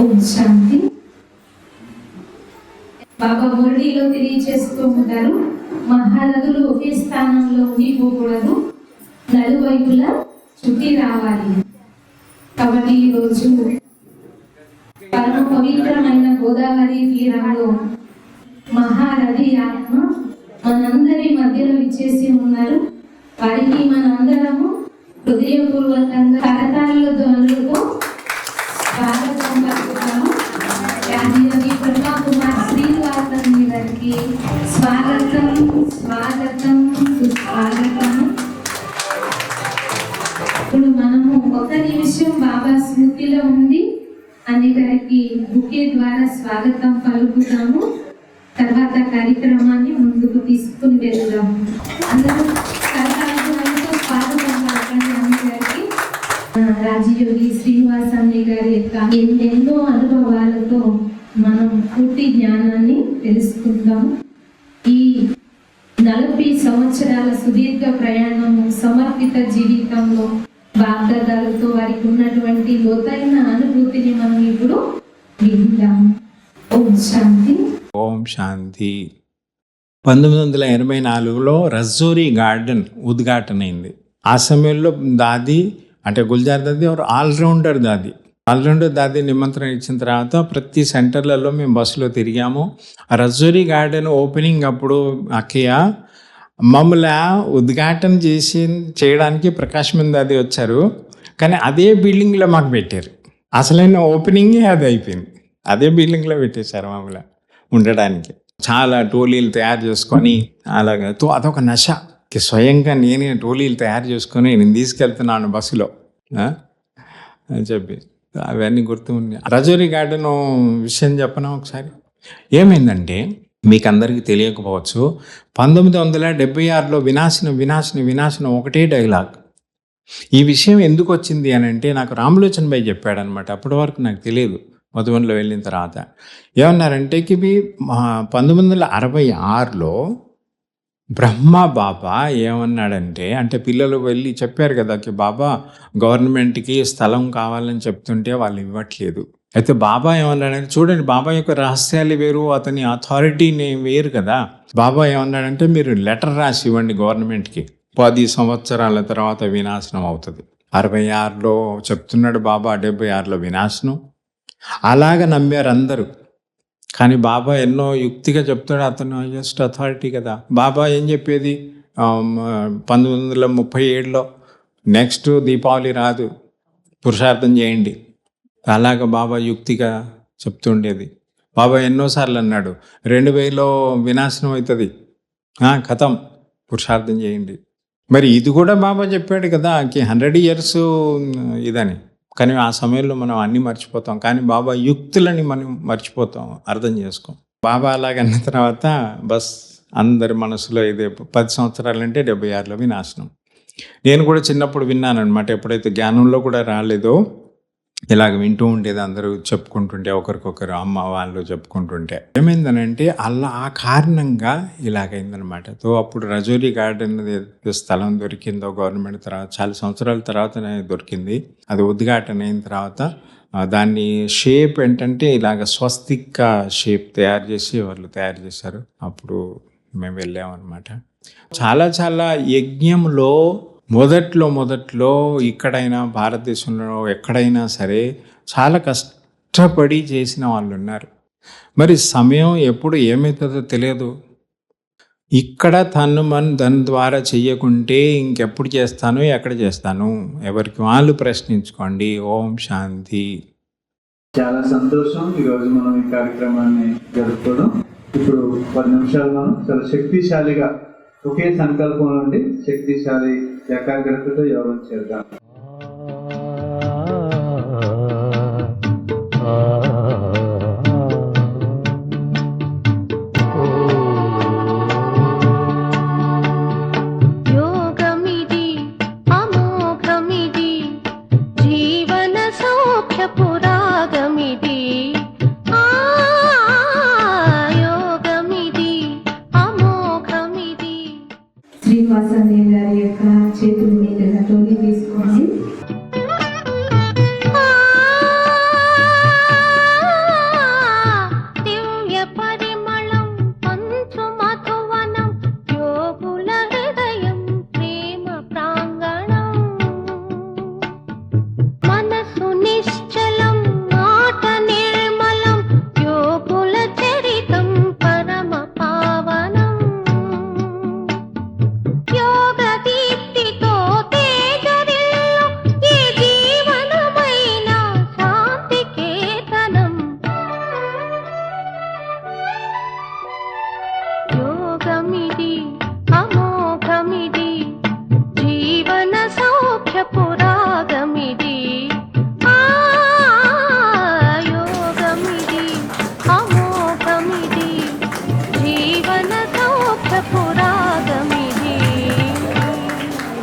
ఓం శాంతి బాబా మురళిలో తెలియజేస్తూ ఉంటారు మహానదులు ఒకే స్థానంలో ఉండిపోకూడదు. నలువైపులా చుట్టి రావాలి. కాబట్టి ఈరోజు పరమ పవిత్రమైన గోదావరి తీరంలో మహారథి ఆత్మ మనందరి మధ్యలో ఇచ్చేసి ఉన్నారు. వారికి మనందరము హృదయపూర్వకంగా కరతాళ ధ్వనులతో గారికి బుకే ద్వారా స్వాగతం పలుకుతాము. తర్వాత కార్యక్రమాన్ని ముందుకు తీసుకుని వెళ్దాము అందరూ స్వాగతం గారికి రాజయోగి శ్రీనివాస్ అన్నయ్య గారి యొక్క ఎన్నెన్నో అనుభవాలతో మనం పూర్తి జ్ఞానాన్ని తెలుసుకుందాం. ఈ నలభై సంవత్సరాల సుదీర్ఘ ప్రయాణము సమర్పిత జీవితంలో బాధ్యతలతో వారికి ఉన్నటువంటి లోతైన అనుభూతిని మనం ఇప్పుడు విందాం. ఓం శాంతి. ఓం శాంతి. పంతొమ్మిది వందల ఎనభై నాలుగులో రజ్జూరీ గార్డెన్ ఉద్ఘాటన అయింది. ఆ సమయంలో దాది అంటే గుల్జార్ దాది ఆల్రౌండర్ దాది. ఆల్రౌండర్ దాది నిమంత్రణ ఇచ్చిన తర్వాత ప్రతి సెంటర్లలో మేము బస్సులో తిరిగాము. ఆ గార్డెన్ ఓపెనింగ్ అప్పుడు అక్కయ్య మమ్మల్ని ఉద్ఘాటన చేసి చేయడానికి ప్రకాష్ దాది వచ్చారు. కానీ అదే బిల్డింగ్లో మాకు పెట్టారు. అసలైన ఓపెనింగే అది అయిపోయింది. అదే బిల్డింగ్లో పెట్టేశారు మమ్మల్ని ఉండడానికి. చాలా టోలీలు తయారు చేసుకొని అలాగే తో అదొక నశ. స్వయంగా నేనే టోలీలు తయారు చేసుకొని నేను తీసుకెళ్తున్నాను బస్సులో. అని చెప్పి అవన్నీ గుర్తు ఉన్నాయి. రజోరీ గార్డెన్ విషయం చెప్పనా ఒకసారి? ఏమైందంటే మీకు అందరికీ తెలియకపోవచ్చు. పంతొమ్మిది వందల డెబ్బై ఆరులో వినాశనం వినాశనం వినాశనం ఒకటే డైలాగ్. ఈ విషయం ఎందుకు వచ్చింది అని అంటే నాకు రామలోచన్ భాయ్ చెప్పాడనమాట అప్పటి వరకు నాకు తెలియదు మధువన్లో వెళ్ళిన తర్వాత. ఏమన్నారంటే ఇవి పంతొమ్మిది వందల అరవై ఆరులో బ్రహ్మ బాబా ఏమన్నాడంటే అంటే పిల్లలు వెళ్ళి చెప్పారు కదా కి బాబా గవర్నమెంట్కి స్థలం కావాలని చెప్తుంటే వాళ్ళు ఇవ్వట్లేదు. అయితే బాబా ఏమన్నాడంటే చూడండి బాబా యొక్క రహస్యాలు వేరు అతని అథారిటీని వేరు కదా. బాబా ఏమన్నాడంటే మీరు లెటర్ రాసి ఇవ్వండి గవర్నమెంట్కి పది సంవత్సరాల తర్వాత వినాశనం అవుతుంది. అరవై ఆరులో చెప్తున్నాడు బాబా డెబ్బై ఆరులో వినాశనం. అలాగ నమ్మారు అందరూ. కానీ బాబా ఎన్నో యుక్తిగా చెప్తాడు అతను జస్ట్ అథారిటీ కదా. బాబా ఏం చెప్పేది? పంతొమ్మిది వందల ముప్పై ఏడులో నెక్స్ట్ దీపావళి రాదు. పురుషార్థం చేయండి. అలాగ బాబా యుక్తిగా చెప్తుండేది. బాబా ఎన్నోసార్లు అన్నాడు రెండు వేలో వినాశనం అవుతుంది. కథం. పురుషార్థం చేయండి. మరి ఇది కూడా బాబా చెప్పాడు కదా హండ్రెడ్ ఇయర్స్ ఇదని. కానీ ఆ సమయంలో మనం అన్నీ మర్చిపోతాం. కానీ బాబా యుక్తులని మనం మర్చిపోతాం అర్థం చేసుకోం. బాబా అలాగన్న తర్వాత బస్ అందరి మనసులో ఇదే పది సంవత్సరాలంటే డెబ్బై ఆరులో వినాశనం. నేను కూడా చిన్నప్పుడు విన్నాను అనమాట ఎప్పుడైతే జ్ఞానంలో కూడా రాలేదో ఇలాగ వింటూ ఉండేది అందరూ చెప్పుకుంటుంటే ఒకరికొకరు అమ్మ వాళ్ళు చెప్పుకుంటుంటే. ఏమైందనంటే అలా ఆ కారణంగా ఇలాగైందనమాట. తో అప్పుడు రజోరీ గార్డెన్ స్థలం దొరికిందో గవర్నమెంట్ తర్వాత చాలా సంవత్సరాల తర్వాతనే దొరికింది. అది ఉద్ఘాటన అయిన తర్వాత దాన్ని షేప్ ఏంటంటే ఇలాగ స్వస్తిక షేప్ తయారు చేసి వాళ్ళు తయారు చేశారు. అప్పుడు మేము వెళ్ళామన్నమాట చాలా చాలా యజ్ఞంలో మొదట్లో మొదట్లో ఇక్కడైనా భారతదేశంలో ఎక్కడైనా సరే చాలా కష్టపడి చేసిన వాళ్ళు ఉన్నారు. మరి సమయం ఎప్పుడు ఏమవుతుందో తెలియదు. ఇక్కడ తను మన దాని ద్వారా చెయ్యకుంటే ఇంకెప్పుడు చేస్తాను ఎక్కడ చేస్తాను? ఎవరికి వాళ్ళు ప్రశ్నించుకోండి. ఓం శాంతి. చాలా సంతోషం. ఈరోజు మనం ఈ కార్యక్రమాన్ని జరుపుకోవడం. ఇప్పుడు పది నిమిషాలు మనం చాలా శక్తిశాలిగా ఒకే సంకల్పం నుండి శక్తిశాలి ఏకాగ్రతతో యోగం చేద్దాం.